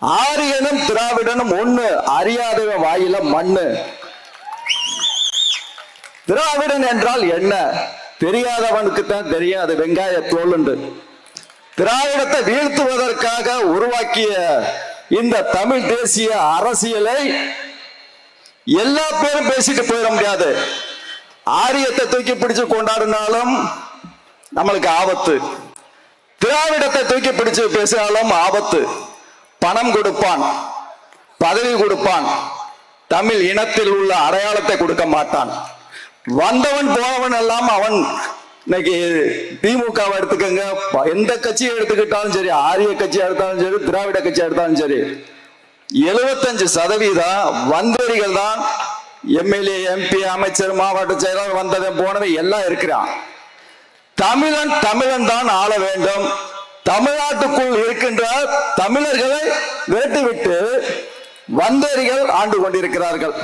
ஆரியனும் திராவிடனும் ஒண்ணு அறியாதவன் வாயில மண்ணு. திராவிடன் என்றால் என்ன? தெரியாதவனுக்கு தான் தெரியாது வெங்காய தோலுண்டு திராவிடத்தை வீழ்த்துவதற்காக உருவாக்கிய இந்த தமிழ் தேசிய அரசியலை எல்லா பேரும் பேசிட்டு போயிட முடியாது. ஆரியத்தை தூக்கி பிடிச்சு கொண்டாடினாலும் நம்மளுக்கு ஆபத்து. திராவிடத்தை தூக்கி பிடிச்சு பேசினாலும் ஆபத்து. பணம் கொடுப்பான் பதவி கொடுப்பான் தமிழ் இனத்தில் உள்ள அடையாளத்தை கொடுக்க மாட்டான். வந்தவன் போனவன் எல்லாம் அவன் இன்னைக்கு திமுகவை எடுத்துக்கங்க எடுத்துக்கோங்க ப- எந்த கட்சியை எடுத்துக்கிட்டாலும் சரி ஆரிய கட்சியா எடுத்தாலும் சரி திராவிட கட்சியா எடுத்தாலும் சரி எழுபத்தஞ்சு சதவீதம் வந்தவரிகள் தான் எம்எல்ஏ எம்பி அமைச்சர் மாவட்ட செயலாளர் வந்தவன் போனவன் எல்லாம் இருக்கிறான். தமிழன் தமிழன் தான் ஆள வேண்டும். தமிழ்நாட்டுக்குள் இருக்கின்ற தமிழர்களை விரட்டிவிட்டு வந்தேரிகள் ஆண்டு கொண்டிருக்கிறார்கள்.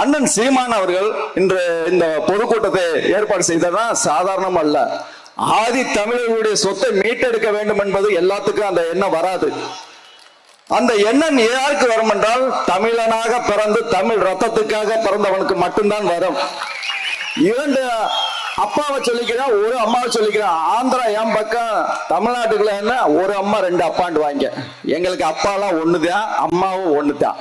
அண்ணன் சீமான் அவர்கள் இன்று இந்த பொதுக்கூட்டத்தை ஏற்பாடு செய்ததா சாதாரணம் அல்ல. ஆதி தமிழர்களுடைய சொத்தை மீட்டெடுக்க வேண்டும் என்பது எல்லாத்துக்கும் அந்த எண்ணம் வராது. அந்த எண்ணம் யாருக்கு வரும் என்றால் தமிழனாக பிறந்து தமிழ் ரத்தத்துக்காக பிறந்தவனுக்கு மட்டும்தான் வரும். இரண்டு அப்பாவை சொல்லிக்கிறேன் ஒரு அம்மாவை சொல்லிக்கிறான். ஆந்திரா என் பக்கம் தமிழ்நாட்டுக்குள்ள என்ன? ஒரு அம்மா ரெண்டு அப்பாண்டு வாங்க. எங்களுக்கு அப்பாலாம் ஒண்ணுதான் அம்மாவும் ஒண்ணுதான்.